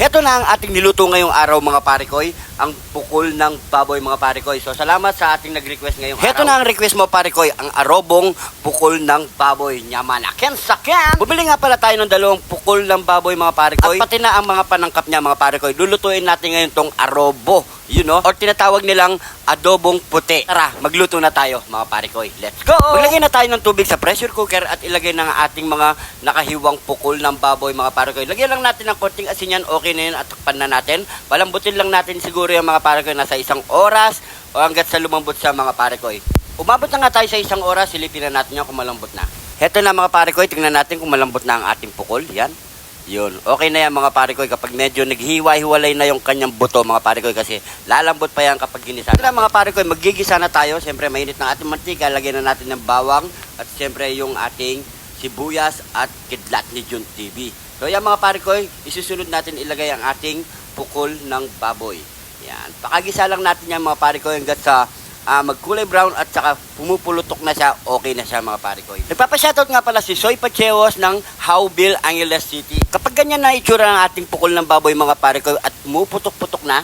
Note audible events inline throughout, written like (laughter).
Heto na ang ating niluto ngayong araw mga parikoy, ang pukol ng baboy mga parikoy. So salamat sa ating nag-request ngayong Heto na ang request mo parikoy, ang arobong pukol ng baboy. Nyamanaken saken! Bumili nga pala tayo ng dalawang pukol ng baboy mga parikoy. At pati na ang mga panangkap niya mga parikoy. Lulutuin natin ngayon tong arobo. You know? Or tinatawag nilang adobong puti. Tara, magluto na tayo mga parikoy. Let's go! Maglagay na tayo ng tubig sa pressure cooker at ilagay na ang ating mga nakahiwang pukol ng baboy mga parikoy. Lagyan lang natin ng konting asin yan, okay na yun at takpan na natin. Palambutin lang natin siguro yung mga parikoy nasa isang oras o hanggat sa lumambot sa mga parikoy. Umabot na nga tayo sa isang oras, silipin na natin yan kung malambot na. Heto na mga parikoy, tingnan natin kung malambot na ang ating pukol. Yan. Yun. Okay na yan mga parikoy kapag medyo naghiwa-hiwalay na yung kanyang buto mga parikoy kasi lalambot pa yan kapag ginisa. Kaya mga parikoy, magigisa na tayo. Siyempre mainit ng ating mantika. Lagyan na natin ng bawang at siyempre yung ating sibuyas at kidlat ni Jun TV. So yan mga parikoy, isusunod natin ilagay ang ating pukol ng baboy. Yan. Pakagisa lang natin yan mga parikoy hanggat sa ah, magkulay brown at saka pumupulutok na siya, okay na siya mga parikoy. Nagpapashoutout nga pala si Soy Pacheos ng Howville, Angeles City. Kapag ganyan na itsura ng ating pukol ng baboy mga parikoy at pumuputok-putok na,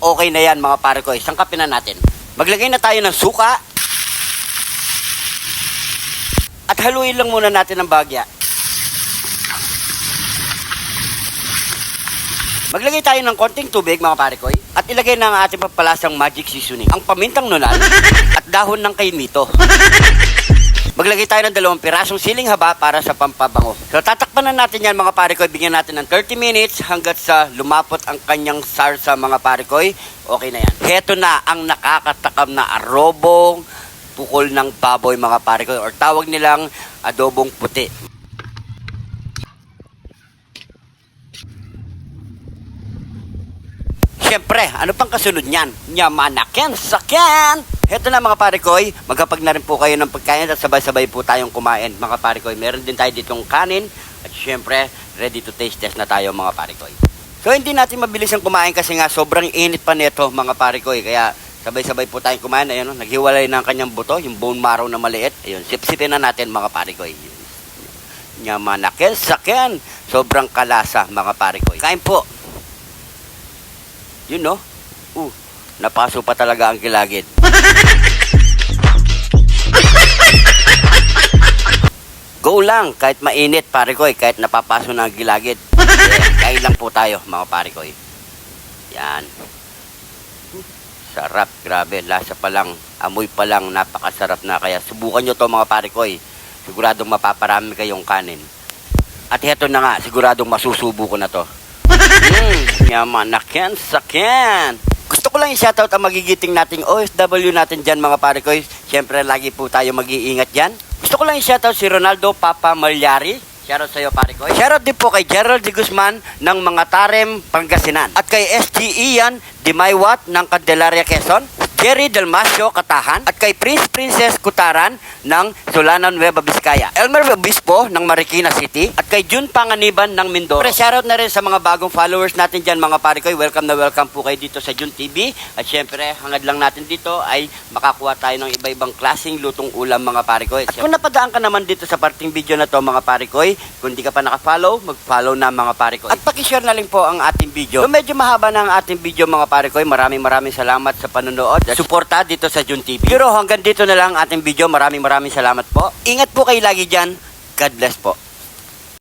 okay na yan mga parikoy. Sangkapin na natin. Maglagay na tayo ng suka. At haluin lang muna natin ng bagya. Maglagay tayo ng konting tubig mga parikoy at ilagay na ang ating pampalasang magic seasoning. Ang pamintang nunal (laughs) at dahon ng kaimito. Maglagay tayo ng dalawang pirasong siling haba para sa pampabango. So tatakpan na natin yan mga parikoy. Bigyan natin ng 30 minutes hanggat sa lumapot ang kanyang sarsa mga parikoy. Okay na yan. Heto na ang nakakatakam na arobong pukol ng baboy mga parikoy or tawag nilang adobong puti. Siyempre, ano pang kasunod niyan? Nyamanaken, sakyan! Heto na mga parikoy, magkapag na rin po kayo ng pagkain at sabay-sabay po tayong kumain mga parikoy. Meron din tayo ditong kanin at siyempre, ready to taste test na tayo mga parikoy. So hindi natin mabilis ang kumain kasi nga sobrang init pa nito mga parikoy. Kaya sabay-sabay po tayong kumain. Ayun, naghiwalay na ang kanyang buto, yung bone marrow na maliit. Ayun, sipsipin na natin mga parikoy. Nyamanaken, sakyan! Sobrang kalasa mga parikoy. Kain po! Yun no? Uh, napaso pa talaga ang gilagid. (laughs) Go lang, kahit mainit, pare ko, kahit napapaso na ang gilagid. Kain lang po tayo, mga pare ko. Yan. Sarap, grabe. Lasa pa lang, amoy pa lang, napakasarap na. Kaya subukan nyo to mga pare ko. Siguradong mapaparami kayong kanin. At heto na nga, siguradong masusubo ko na to. Mm, yaman na ken sakyan. Gusto ko lang i-shoutout ang magigiting nating OFW natin dyan mga pare ko. Siyempre lagi po tayo mag-iingat dyan. Gusto ko lang i-shoutout si Ronaldo Papa Malyari. Shoutout sa'yo pare ko. Shoutout din po kay Gerald de Guzman ng mga Tarem, Pangasinan. At kay SG Ian de Maywat ng Candelaria, Quezon. Jerry Dalmasio Katahan at kay Prince Princess Kutaran ng Sulanan Nueva Vizcaya. Elmer Obispo ng Marikina City at kay Jun Panganiban ng Mindoro. Pre, shoutout na rin sa mga bagong followers natin dyan mga pare ko. Welcome na welcome po kayo dito sa Jun TV. At syempre, hangad lang natin dito ay makakuha tayo ng iba-ibang klaseng lutong ulam mga pare ko. At kung napadaan ka naman dito sa parting video na to mga pare ko, kung di ka pa naka-follow, mag-follow na mga pare ko. At pakishare na rin po ang ating video. Kung medyo mahaba na ang ating video mga pare ko, maraming maraming salamat sa panonood suporta dito sa Jun TV. Pero hanggang dito na lang ang ating video. Maraming maraming salamat po. Ingat po kayo lagi dyan. God bless po.